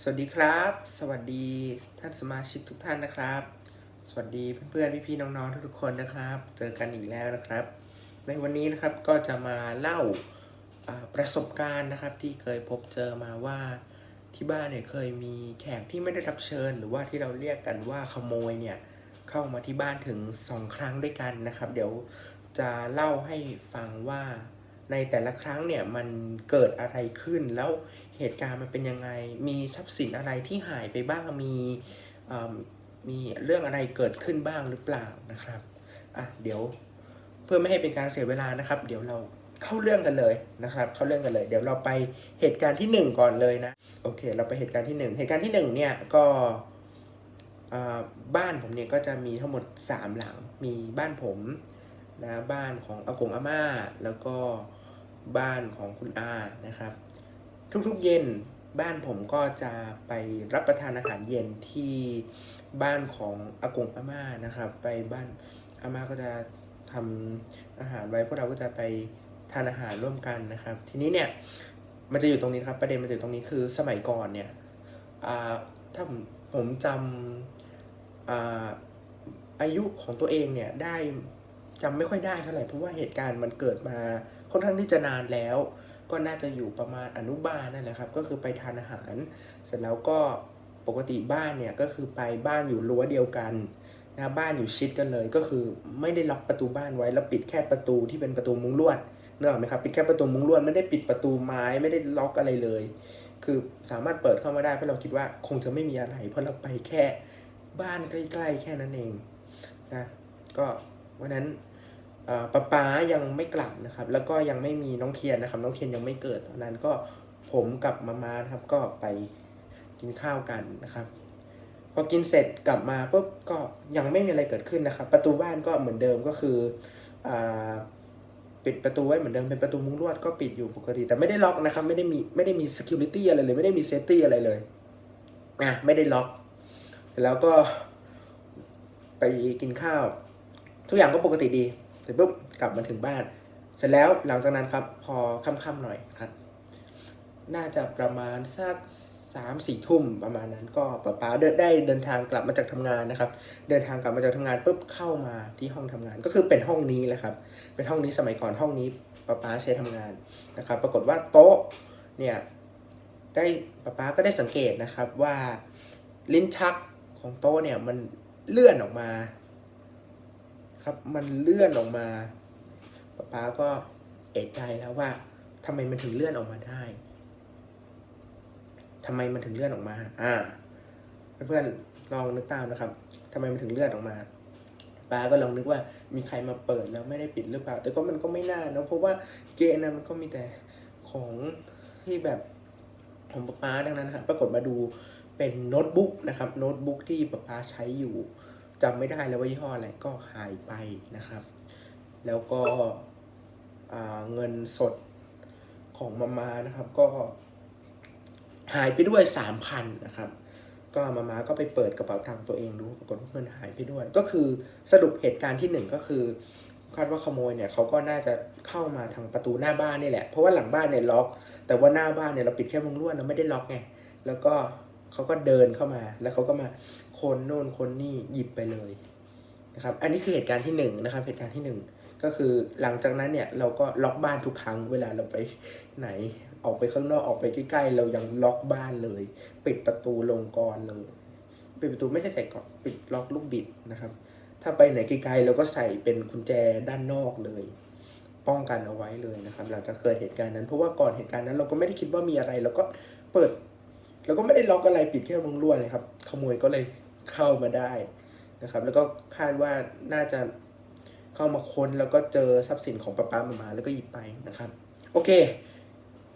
สวัสดีครับ สวัสดีท่านสมาชิกทุกท่านนะครับ สวัสดีเพื่อนๆพี่ๆน้องๆทุกๆคนนะครับ เจอกันอีกแล้วนะครับ ในวันนี้นะครับก็จะมาเล่าอ่าประสบการณ์นะครับที่เคยพบเจอมาว่าที่บ้านเนี่ยเคยมีแขกที่ไม่ได้รับเชิญ หรือว่าที่เราเรียกกันว่าขโมยเนี่ยเข้ามาที่บ้านถึงสองครั้งด้วยกันนะครับ เดี๋ยวจะเล่าให้ฟังว่าในแต่ละครั้งเนี่ยมันเกิดอะไรขึ้นแล้ว เหตุการณ์มันเป็นยังไง มีทรัพย์สินอะไรที่หายไปบ้าง มีมีเรื่องอะไรเกิดขึ้นบ้างหรือเปล่านะครับ อะ เดี๋ยวเพื่อไม่ให้เป็นการเสียเวลานะครับ เดี๋ยวเราเข้าเรื่องกันเลยนะครับ เข้าเรื่องกันเลย เดี๋ยวเราไปเหตุการณ์ที่หนึ่งก่อนเลยนะ โอเค เราไปเหตุการณ์ที่หนึ่งเหตุการณ์ที่หนึ่งเนี่ย ก็บ้านผมเนี่ยก็จะมีทั้งหมดสามหลัง มีบ้านผมนะ บ้านของอากงอาม่า แล้วก็บ้านของคุณอา นะครับ ทุกๆเย็นบ้านผมก็จะไปรับประทานอาหารเย็นที่บ้านของอากงอาม่านะครับ ไปบ้านอาม่าก็จะทำอาหารไว้พวกเราก็จะไปทานอาหารร่วมกันนะครับ ทีนี้เนี่ยมันจะอยู่ตรงนี้ครับประเด็นมันอยู่ตรงนี้คือสมัยก่อนเนี่ยถ้าผมผมจำอาอายุของตัวเองเนี่ยได้จำไม่ค่อยได้เท่าไหร่เพราะว่าเหตุการณ์มันเกิดมาค่อนข้างที่จะนานแล้ว ก็น่าจะอยู่ประมาณอนุบาลนั่นแหละครับ ก็คือไปทานอาหาร เสร็จแล้วก็ปกติบ้านเนี่ยก็คือไปบ้านอยู่รั้วเดียวกันนะบ้านอยู่ชิดกันเลย ก็คือไม่ได้ล็อกประตูบ้านไว้แล้วปิดแค่ประตูที่เป็นประตูมุ้งลวดเนอะไหมครับปิดแค่ประตูมุ้งลวดไม่ได้ปิดประตูไม้ไม่ได้ล็อกอะไรเลย คือสามารถเปิดเข้ามาได้เพราะเราคิดว่าคงจะไม่มีอะไร เพราะเราไปแค่บ้านใกล้ ๆ แค่นั้นเองนะก็วันนั้น ป๊าป๊ายังไม่กลับนะครับ แล้วก็ยังไม่มีน้องเทียนนะครับ น้องเทียนยังไม่เกิดตอนนั้นก็ผมกับมามาครับก็ไปกินข้าวกันนะครับพอกินเสร็จกลับมาปุ๊บก็ยังไม่มีอะไรเกิดขึ้นนะครับ ประตูบ้านก็เหมือนเดิมก็คืออปิดประตูไว้เหมือนเดิมเป็นประตูมุ้งลวดก็ปิดอยู่ปกติ แต่ไม่ได้ล็อกนะครับ ไม่ได้มีไม่ได้มี security อะไรเลย ไม่ได้มี safety อะไรเลยอะไม่ได้ล็อก แล้วก็ไปกินข้าว ทุกอย่างก็ปกติดี เสร็จปุ๊บกลับมาถึงบ้าน เสร็จแล้วหลังจากนั้นครับพอค่ำๆหน่อยครับ น่าจะประมาณสักสามสี่ทุ่มประมาณนั้นก็ป้าป๊าเดินได้เดินทางกลับมาจากทำงานนะครับ เดินทางกลับมาจากทำงานปุ๊บเข้ามาที่ห้องทำงาน ก็คือเป็นห้องนี้แหละครับ เป็นห้องนี้สมัยก่อนห้องนี้ป้าป๊าใช้ทำงานนะครับ ปรากฏว่าโต๊ะเนี่ยได้ป้าป๊าก็ได้สังเกตนะครับว่าลิ้นชักของโต๊ะเนี่ยมันเลื่อนออกมา ครับ มันเลื่อนออกมาป๊าป๊าก็เอะใจแล้วว่าทำไมมันถึงเลื่อนออกมาได้ทำไมมันถึงเลื่อนออกมา อ่า เพื่อนๆลองนึกตามนะครับทำไมมันถึงเลื่อนออกมาป้าก็ลองนึกว่ามีใครมาเปิดแล้วไม่ได้ปิดหรือเปล่า แต่ก็มันก็ไม่น่าเนอะเพราะว่าเกณฑ์นั้นมันก็มีแต่ของที่แบบของป๊าป๊าดังนั้นนะครับปรากฏมาดูเป็นโน้ตบุ๊กนะครับ โน้ตบุ๊กที่ป๊าป๊าใช้อยู่ จำไม่ได้แล้วว่ายี่ห้ออะไรก็หายไปนะครับ แล้วก็เงินสดของมามานะครับก็หายไปด้วยสามพันนะครับ ก็มามาก็ไปเปิดกระเป๋าตังค์ตัวเองดูปรากฏว่าเงินหายไปด้วย ก็คือสรุปเหตุการณ์ที่หนึ่งก็คือคาดว่าขโมยเนี่ยเขาก็น่าจะเข้ามาทางประตูหน้าบ้านนี่แหละ เพราะว่าหลังบ้านเนี่ยล็อก แต่ว่าหน้าบ้านเนี่ยเราปิดแค่มุงลวดเราไม่ได้ล็อกไง แล้วก็ เขาก็เดินเข้ามา แล้วเขาก็มาคนโน่นคนนี่หยิบไปเลยนะครับ อันนี้คือเหตุการณ์ที่หนึ่งนะครับ เหตุการณ์ที่หนึ่งก็คือหลังจากนั้นเนี่ยเราก็ล็อกบ้านทุกครั้งเวลาเราไปไหนออกไปข้างนอกออกไปใกล้ๆเรายังล็อกบ้านเลย ปิดประตูลงกรเลยปิดประตูไม่ใช่ใส่ก่อนปิดล็อกลูกบิดนะครับ ถ้าไปไหนไกลๆเราก็ใส่เป็นกุญแจด้านนอกเลยป้องกันเอาไว้เลยนะครับหลังจากเกิดเหตุการณ์นั้นเพราะว่าก่อนเหตุการณ์นั้นเราก็ไม่ได้คิดว่ามีอะไรเราก็เปิด แล้วก็ไม่ได้ล็อกอะไรปิดแค่รงรั่วเลยครับ ขโมยก็เลยเข้ามาได้นะครับ แล้วก็คาดว่าน่าจะเข้ามาค้นแล้วก็เจอทรัพย์สินของป้าป้ามามาแล้วก็หยิบไปนะครับ โอเค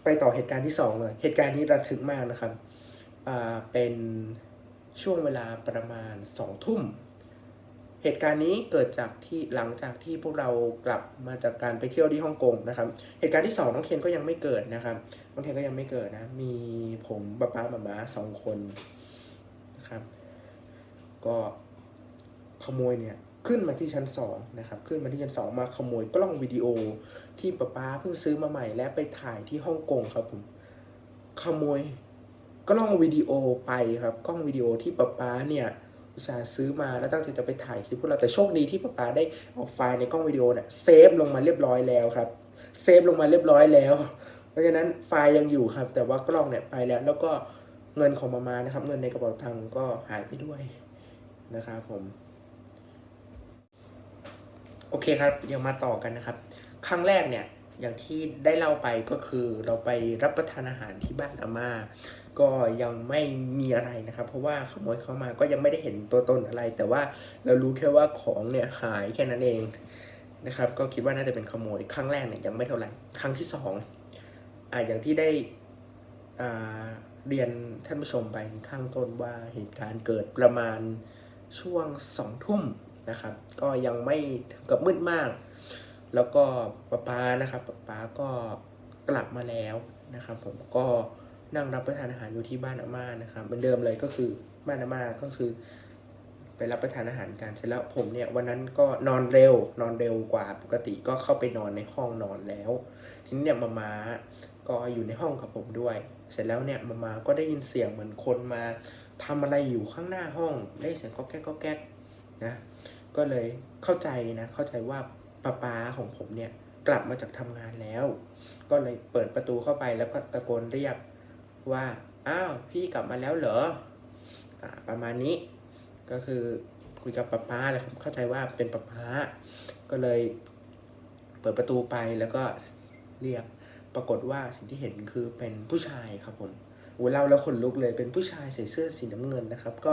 ไปต่อเหตุการณ์ที่สองเลย เหตุการณ์นี้ระทึกมากนะครับอ่าเป็นช่วงเวลาประมาณสองทุ่ม เหตุการณ์นี้เกิดจากที่หลังจากที่พวกเรากลับมาจากการไปเที่ยวที่ฮ่องกงนะครับ เหตุการณ์ที่สองน้องเคนก็ยังไม่เกิดนะครับ น้องเคนก็ยังไม่เกิดนะ มีผมป้าป้าหมาม้าสองคนนะครับ ก็ขโมยเนี่ยขึ้นมาที่ชั้นสองนะครับ ขึ้นมาที่ชั้นสองมาขโมยกล้องวิดีโอที่ป้าป้าเพิ่งซื้อมาใหม่ และไปถ่ายที่ฮ่องกงครับผม ขโมยกล้องวิดีโอไปครับ กล้องวิดีโอที่ป๊าป๊าเนี่ย อุตส่าห์ซื้อมาแล้วตั้งใจจะไปถ่ายคลิปพวกเราแต่โชคดีที่ป๊าป๊าได้เอาไฟล์ในกล้องวิดีโอเนี่ยเซฟลงมาเรียบร้อยแล้วครับเซฟลงมาเรียบร้อยแล้ว เพราะฉะนั้นไฟล์ยังอยู่ครับ แต่ว่ากล้องเนี่ยไปแล้ว แล้วก็เงินของมามานะครับ เงินในกระเป๋าตังก็หายไปด้วยนะครับผม โอเคครับเดี๋ยวมาต่อกันนะครับ ครั้งแรกเนี่ย อย่างที่ได้เล่าไปก็คือเราไปรับประทานอาหารที่บ้านอาม่าก็ยังไม่มีอะไรนะครับ เพราะว่าขโมยเข้ามาก็ยังไม่ได้เห็นตัวตนอะไร แต่ว่าเรารู้แค่ว่าของเนี่ยหายแค่นั้นเองนะครับ ก็คิดว่าน่าจะเป็นขโมยครั้งแรกเนี่ยยังไม่เท่าไหร่ครั้งที่สองอ่าอย่างที่ได้อ่าเรียนท่านผู้ชมไปข้างต้นว่าเหตุการณ์เกิดประมาณช่วงสองทุ่มนะครับ ก็ยังไม่กับมืดมาก แล้วก็ป๊าป๊านะครับป๊าป๊าก็กลับมาแล้วนะครับ ผมก็นั่งรับประทานอาหารอยู่ที่บ้านอาม่านะครับเหมือนเดิมเลยก็คือบ้านอาม่าก็คือ ไปรับประทานอาหารกันเสร็จแล้วผมเนี่ยวันนั้นก็นอนเร็วนอนเร็วกว่าปกติก็เข้าไปนอนในห้องนอนแล้ว ทีนี้เนี่ยมามาก็อยู่ในห้องกับผมด้วย เสร็จแล้วเนี่ยมามาก็ได้ยินเสียงเหมือนคนมาทำอะไรอยู่ข้างหน้าห้องได้เสียงก็แก๊กก็แก๊กนะก็เลยเข้าใจนะเข้าใจว่า ป้าป้าของผมเนี่ยกลับมาจากทำงานแล้ว ก็เลยเปิดประตูเข้าไปแล้วก็ตะโกนเรียกว่า อ้าว พี่กลับมาแล้วเหรออประมาณนี้ ก็คือคุยกับป้าป้าและครับเข้าใจว่าเป็นป้าป้า ก็เลยเปิดประตูไปแล้วก็เรียก ปรากฏว่าสิ่งที่เห็นคือเป็นผู้ชายครับผม โอ้เล่าแล้วขนลุกเลยเป็นผู้ชายใส่เสื้อสีน้ำเงินนะครับ ก็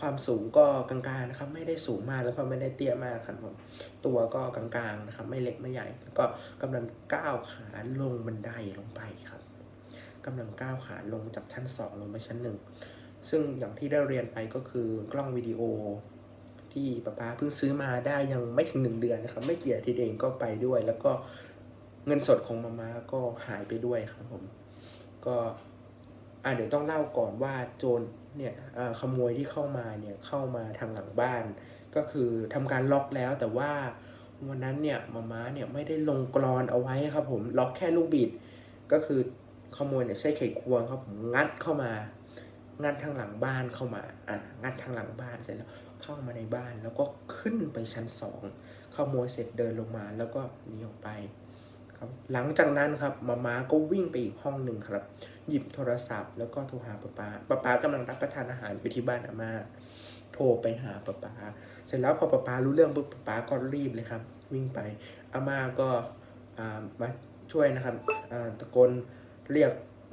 ความสูงก็กลางๆนะครับ ไม่ได้สูงมากแล้วก็ไม่ได้เตี้ยมากครับผมตัวก็กลางๆนะครับไม่เล็กไม่ใหญ่แล้วก็กำลังก้าวขาลงบันไดลงไปครับกำลังก้าวขาลงจากชั้นสองลงไปชั้นหนึ่งซึ่งอย่างที่ได้เรียนไปก็คือกล้องวิดีโอ ที่ป้าป๊าเพิ่งซื้อมาได้ยังไม่ถึงหนึ่งเดือนนะครับ ไม่กี่อาทิตย์เองก็ไปด้วย แล้วก็เงินสดของมาม่าก็หายไปด้วยครับผมก็ อ่าเดี๋ยวต้องเล่าก่อนว่าโจรเนี่ยขโมยที่เข้ามาเนี่ยเข้ามาทางหลังบ้าน ก็คือทำการล็อกแล้วแต่ว่าวันนั้นเนี่ยมาม่าเนี่ยไม่ได้ลงกรอนเอาไว้ครับผมล็อกแค่ลูกบิด ก็คือขโมยเนี่ยใช้ไขควงครับผมงัดเข้ามางัดทางหลังบ้านเข้ามาอะงัดทางหลังบ้านเสร็จแล้วเข้ามาในบ้านแล้วก็ขึ้นไปชั้นสองขโมยเสร็จเดินลงมาแล้วก็หนีออกไป ครับหลังจากนั้นครับมาม่าก็วิ่งไปอีกห้องหนึ่งครับ หยิบโทรศัพท์ แล้วก็โทรหาป้าป๊าป้าป๊ากำลังรับประทานอาหารอยู่ที่บ้านอาม่าโทรไปหาป้าป๊าเสร็จแล้วพอป้าป๊ารู้เรื่องปุ๊บป้าป๊าก็รีบเลยครับ วิ่งไปอาม่าก็มาช่วยนะครับตะโกนเรียก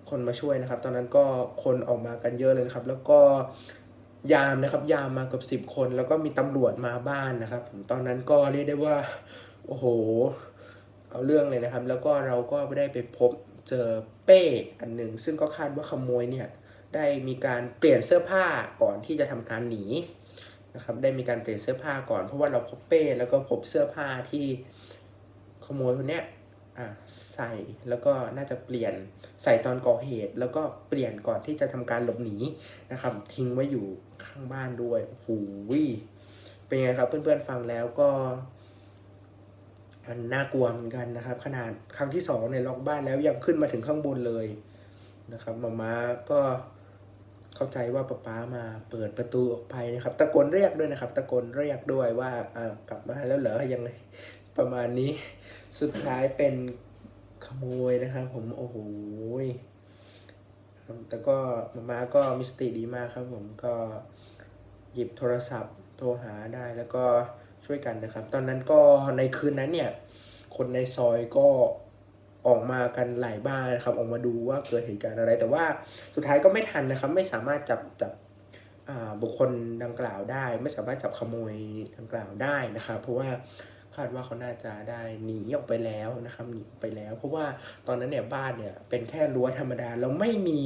คนมาช่วยนะครับ ตอนนั้นก็คนออกมากันเยอะเลยนะครับ แล้วก็ยามนะครับ ยามมากับสิบคน แล้วก็มีตำรวจมาบ้านนะครับ ตอนนั้นก็เรียกได้ว่า โอ้โห เอาเรื่องเลยนะครับ แล้วก็เราก็ได้ไปพบเจอเป้อันหนึ่งซึ่งก็คาดว่าขโมยเนี่ยได้มีการเปลี่ยนเสื้อผ้าก่อนที่จะทำการหนีนะครับได้มีการเปลี่ยนเสื้อผ้าก่อน เพราะว่าเราพบเป้แล้วก็พบเสื้อผ้าที่ขโมยคนเนี้ยใส่แล้วก็น่าจะเปลี่ยนใส่ตอนก่อเหตุ แล้วก็เปลี่ยนก่อนที่จะทำการหลบหนีนะครับ ทิ้งไว้อยู่ข้างบ้านด้วยโอ้โหเป็นไงครับเพื่อนๆฟังแล้วก็ มันน่ากลัวเหมือนกันนะครับ ขนาดครั้งที่สองเนี่ยล็อกบ้านแล้วยังขึ้นมาถึงข้างบนเลยนะครับมาม่าก็เข้าใจว่าป๊าป๊ามาเปิดประตูออกไปนะครับ ตะโกนเรียกด้วยนะครับ ตะโกนเรียกด้วยว่าอ่ากลับมาแล้วเหรอยังไงประมาณนี้ สุดท้ายเป็นขโมยนะครับผมโอ้โหแต่ก็มาม่าก็มีสติดีมากครับผมก็หยิบโทรศัพท์โทรหาได้แล้วก็ ช่วยกันนะครับ ตอนนั้นก็ในคืนนั้นเนี่ย คนในซอยก็ออกมากันหลายบ้านนะครับ ออกมาดูว่าเกิดเหตุการณ์อะไร แต่ว่าสุดท้ายก็ไม่ทันนะครับ ไม่สามารถจับจับอ่าบุคคลดังกล่าวได้ ไม่สามารถจับขโมยดังกล่าวได้นะครับ เพราะว่าคาดว่าเขาน่าจะได้หนีออกไปแล้วนะครับหนีไปแล้ว เพราะว่าตอนนั้นเนี่ยบ้านเนี่ยเป็นแค่รั้วธรรมดาเราไม่มี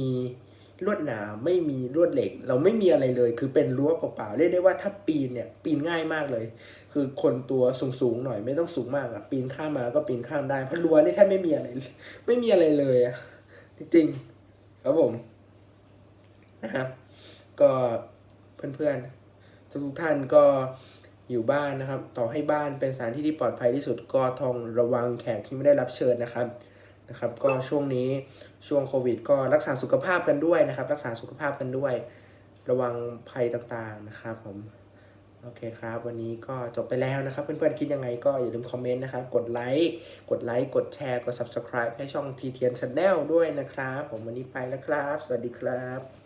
ลวดหนามไม่มีลวดเหล็ก เราไม่มีอะไรเลย คือเป็นรั้วเปล่าๆเรียกได้ว่าถ้าปีนเนี่ยปีนง่ายมากเลย คือคนตัวสูงๆหน่อยไม่ต้องสูงมากอะปีนข้ามมาก็ปีนข้ามได้เพราะรั้วนี่แทบไม่มีอะไร ไม่มีอะไรเลยอะจริงๆครับผมนะครับ ก็เพื่อนๆทุกท่านก็อยู่บ้านนะครับ ต่อให้บ้านเป็นสถานที่ที่ปลอดภัยที่สุดก็ทองระวังแขกที่ไม่ได้รับเชิญนะครับ นะครับก็ช่วงนี้ช่วงโควิด ก็รักษาสุขภาพกันด้วยนะครับ รักษาสุขภาพกันด้วย ระวังภัยต่างๆนะครับผมโอเคครับ วันนี้ก็จบไปแล้วนะครับ เพื่อนๆคิดยังไงก็อย่าลืมคอมเมนต์นะครับ กดไลค์กดไลค์กดแชร์กด subscribe ให้ช่อง t t n Channel ด้วยนะครับ ผมวันนี้ไปแล้วครับ สวัสดีครับ